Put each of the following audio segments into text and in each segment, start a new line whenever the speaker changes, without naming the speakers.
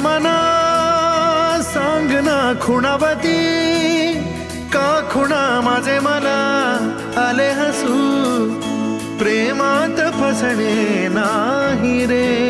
मना सांग ना खुणावती. का खुणा माझे मला आले हसू? प्रेमात फसणे नाही रे.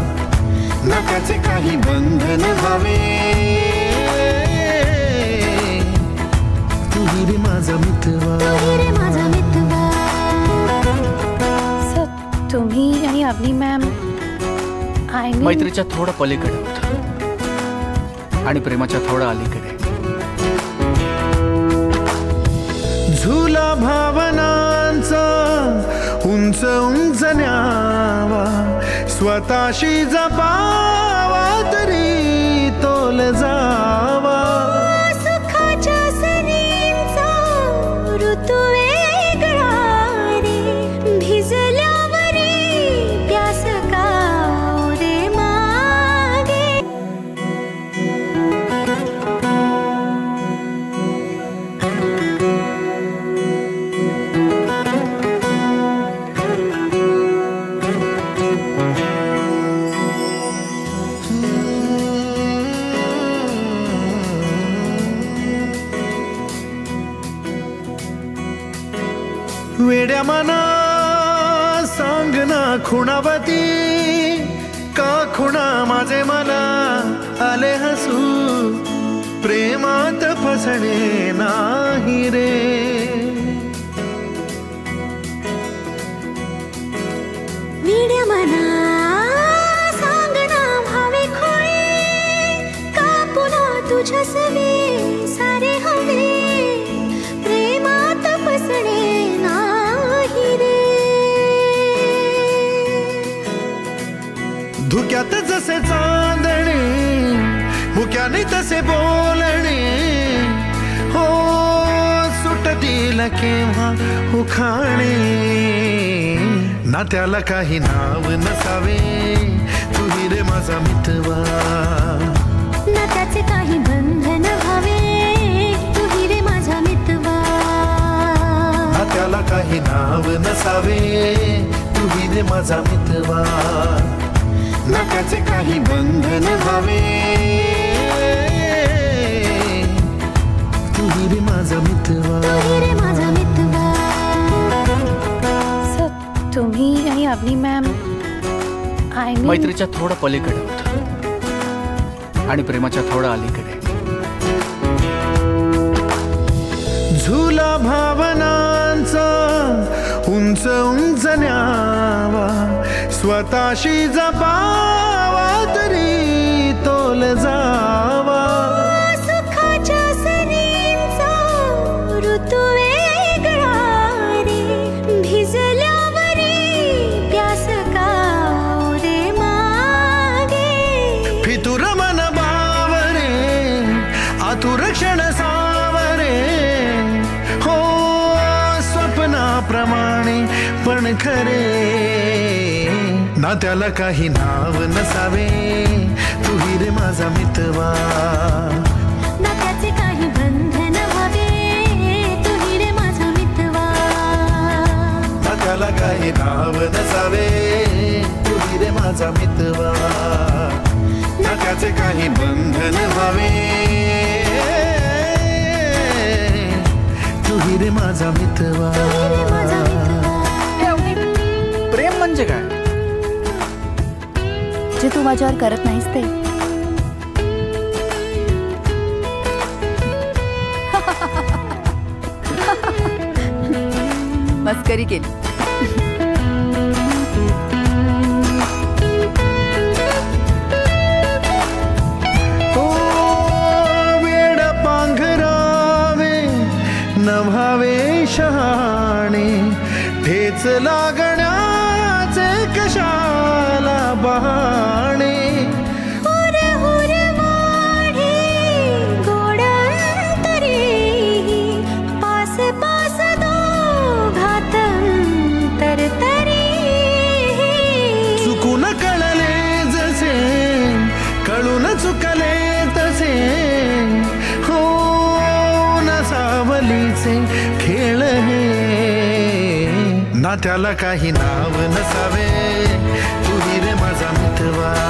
त्याचे काही बंधन व्हावे. तू रे माझा मितवा
माझा मितवा
सर तुम्ही आणि अवनी मॅम आय
मैत्रीच्या थोडं पलीकडे होत. आणि प्रेमाच्या थोडं अलीकडे.
झुला भावनांचा उंच उंच न्यावा स्वतःशी जपावा तरी तोल जावा. माझ्या मना सांग ना खुणावती. का खुणा माझे मला आले हसू. प्रेमात फसणे नाही रे. जसे चांदणे मुक्याने तसे बोलणे. हो सुटतील केव्हा उखाणे. ना त्याला काही नाव नसावे तू रे माझा मितवा.
ना त्याचे काही बंधन व्हावे तू रे माझा मितवा.
ना त्याला काही नाव नसावे तू रे माझा मितवा. ना त्याचे काही बंधन व्हावे तू रे माझा मितवा.
माझा मितवा.
सर तुम्ही आणि अवनी मॅम आय
मैत्रीच्या थोडं पलीकडे होत. आणि प्रेमाच्या थोडं अलीकडे.
स्वतःशी जपावा तरी तोल जावा.
सुखाच्या सरींचा ऋतू वेगळा रे. भिजल्यावरी प्यास का रे मागे.
फितुर मन बावरे आतुर क्षण सावरे. हो स्वप्नाप्रमाणे पण खरे. ना त्याला काही नाव नसावे. तू रे माझा मितवा.
ना त्याचे काही बंधन तू माझा मितवा.
ना त्याला काही नाव नसावे. तू रे माझा मितवा. ना त्याचे काही बंधन व्हावे. तू रे माझा मितवा.
तू
माझ्यावर करत नाहीस ते. मस्करी केली.
ओ वेड पांघरावे नव्हावे शहाणे ठेच लागण्याचे त्याला काही नाव नसावे. तू हिरे माझा मितवा